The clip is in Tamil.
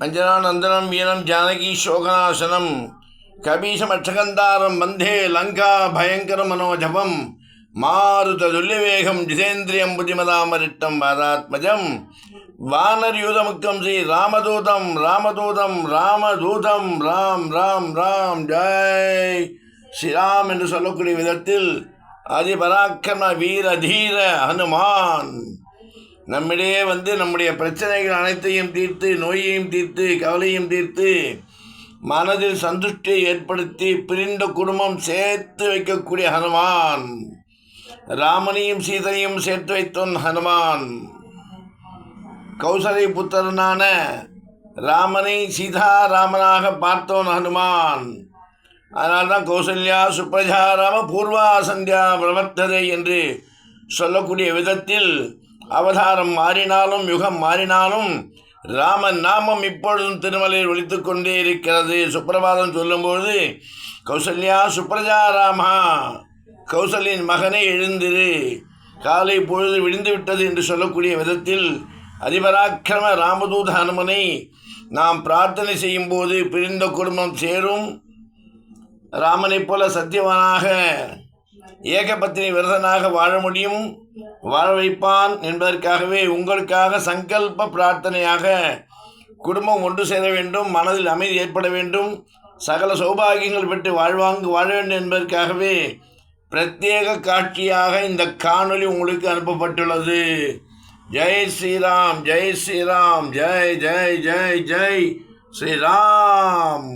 அஞ்சனானந்தனம் வீரம் ஜானகி சோகநாசனம். கபீஷமட்சகந்தாரம் வந்தே லங்கா பயங்கர மனோஜபம். மாருத துல்லிவேகம் ஜிதேந்திரியம் புதிமதாமரிட்டம் வாதாத்மஜம் வானர்யூதமுக்கம் ஸ்ரீ ராமதூதம் ராமதூதம் ராமதூதம். ராம் ராம் ராம் ஜெய். ஸ்ரீராம் என்று சொல்லக்கூடிய விதத்தில் அதிபராக்கிரம வீர தீர ஹனுமான். நம்மிடையே வந்து நம்முடைய பிரச்சனைகள் அனைத்தையும் தீர்த்து நோயையும் தீர்த்து கவலையும் தீர்த்து மனதில் சந்துஷ்டியை ஏற்படுத்தி பிரிந்த குடும்பம் சேர்த்து வைக்கக்கூடிய ஹனுமான். ராமனையும் சீதையும் சேர்த்து வைத்தோன் ஹனுமான். கௌசலை புத்தரனான ராமனை சீதா ராமனாக பார்த்தோன் ஹனுமான். அதனால்தான் கௌசல்யா சுப்ரஜா ராம பூர்வா சந்தியா பிரவர்த்ததை என்று சொல்லக்கூடிய விதத்தில் அவதாரம் மாறினாலும் யுகம் மாறினாலும் ராமன் நாமம் இப்பொழுதும் திருமலையில் ஒலித்து கொண்டே இருக்கிறது. சுப்பிரபாதம் சொல்லும்போது கௌசல்யா சுப்ரஜா ராமா மகனை எழுந்திரு. காலை பொழுது விடிந்து விட்டது என்று சொல்லக்கூடிய விதத்தில் அதிபராக்கிரம ராமதூத ஹனுமனை நாம் பிரார்த்தனை செய்யும் போது பிரிந்த குடும்பம் சேரும். ராமனைப் போல சத்தியவனாக ஏகபத்தினி விரதனாக வாழ முடியும்? வாழ வைப்பான் என்பதற்காகவே உங்களுக்காக சங்கல்ப பிரார்த்தனையாக குடும்பம் ஒன்று சேர வேண்டும் மனதில் அமைதி ஏற்பட வேண்டும். சகல சௌபாகியங்கள் பெற்று வாழ்வாங்கு வாழ வேண்டும் என்பதற்காகவே பிரத்யேக காட்சியாக இந்த காணொளி உங்களுக்கு அனுப்பப்பட்டுள்ளது. ஜெய் ஸ்ரீராம் ஜெய் ஸ்ரீராம் ஜெய் ஜெய் ஜெய் ஜெய் ஸ்ரீராம்.